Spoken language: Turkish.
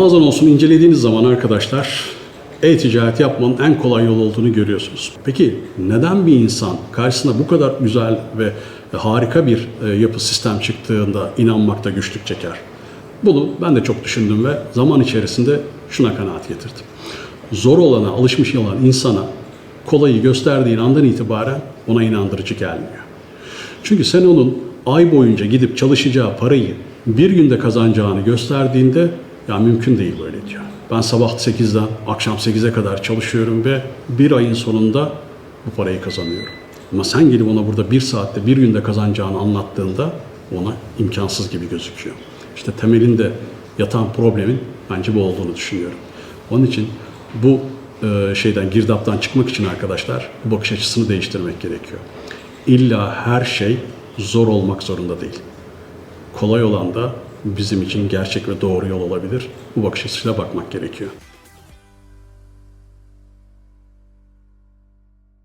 Amazon olsun incelediğiniz zaman arkadaşlar e-ticaret yapmanın en kolay yol olduğunu görüyorsunuz. Peki neden bir insan karşısına bu kadar güzel ve harika bir e, yapı sistem çıktığında inanmakta güçlük çeker? Bunu ben de çok düşündüm ve zaman içerisinde şuna kanaat getirdim. Zor olana, alışmış olan insana kolayı gösterdiğin andan itibaren ona inandırıcı gelmiyor. Çünkü sen onun ay boyunca gidip çalışacağı parayı bir günde kazanacağını gösterdiğinde ya mümkün değil böyle diyor. Ben sabah 8'den akşam 8'e kadar çalışıyorum ve bir ayın sonunda bu parayı kazanıyorum. Ama sen gelip ona burada bir saatte bir günde kazanacağını anlattığında ona imkansız gibi gözüküyor. İşte temelinde yatan problemin bence bu olduğunu düşünüyorum. Onun için bu e, şeyden girdaptan çıkmak için arkadaşlar bu bakış açısını değiştirmek gerekiyor. İlla her şey zor olmak zorunda değil. Kolay olan da bizim için gerçek ve doğru yol olabilir. Bu bakış açısıyla bakmak gerekiyor.